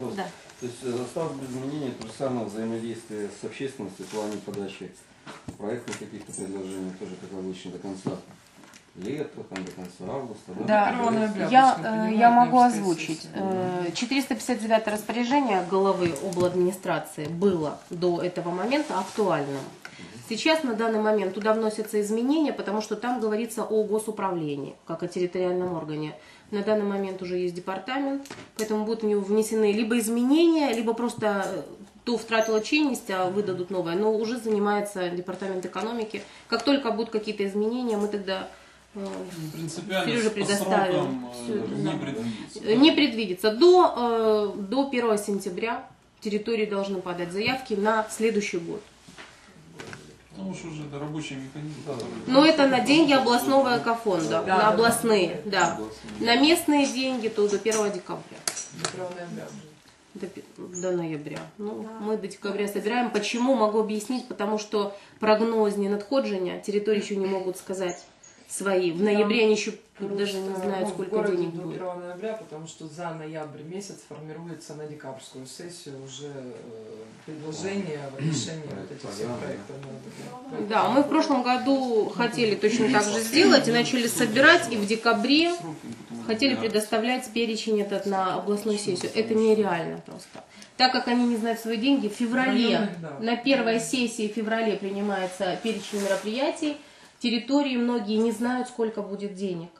Да. То есть э, осталось без изменений то же самое взаимодействие с общественностью в плане подачи проектных каких-то предложений, тоже как обычно до конца лета, там, до конца августа. Да, Бля, я, э, я могу озвучить. сессия. Э, 459 распоряжение главы обладминистрации было до этого момента актуальным. Сейчас на данный момент туда вносятся изменения, потому что там говорится о госуправлении, как о территориальном органе. На данный момент уже есть департамент, поэтому будут в него внесены либо изменения, либо просто э, то втратила чинность, а выдадут новое. Но уже занимается департамент экономики. Как только будут какие-то изменения, мы тогда э, Сережа предоставил. э, не предвидится. Не предвидится. До, до 1 сентября территории должны подать заявки на следующий год. Потому что уже это рабочий механизм. который- Но это на деньги областного экофонда, Да, на да, областные, да. Согласен. На местные деньги то до 1 декабря. До 1 ноября уже. До, ноября. Ну, мы до декабря собираем. Почему, могу объяснить, потому что прогнозні надходження, территории еще не могут сказать свои. В ноябре они еще даже не знают, ну, сколько денег будет. 1 ноября, потому что за ноябрь месяц формируется на декабрьскую сессию уже э, предложение в решении вот этих всех проектов. да. Мы в прошлом году хотели точно так же сделать и начали собирать, и в декабре хотели предоставлять перечень этот на областную сессию. Это нереально просто. Так как они не знают свои деньги, в феврале, на первой сессии в феврале принимается перечень мероприятий, территории многие не знают, сколько будет денег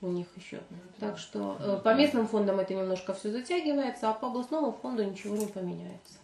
у них еще. Так что э, по местным фондам это немножко все затягивается, а по областному фонду ничего не поменяется.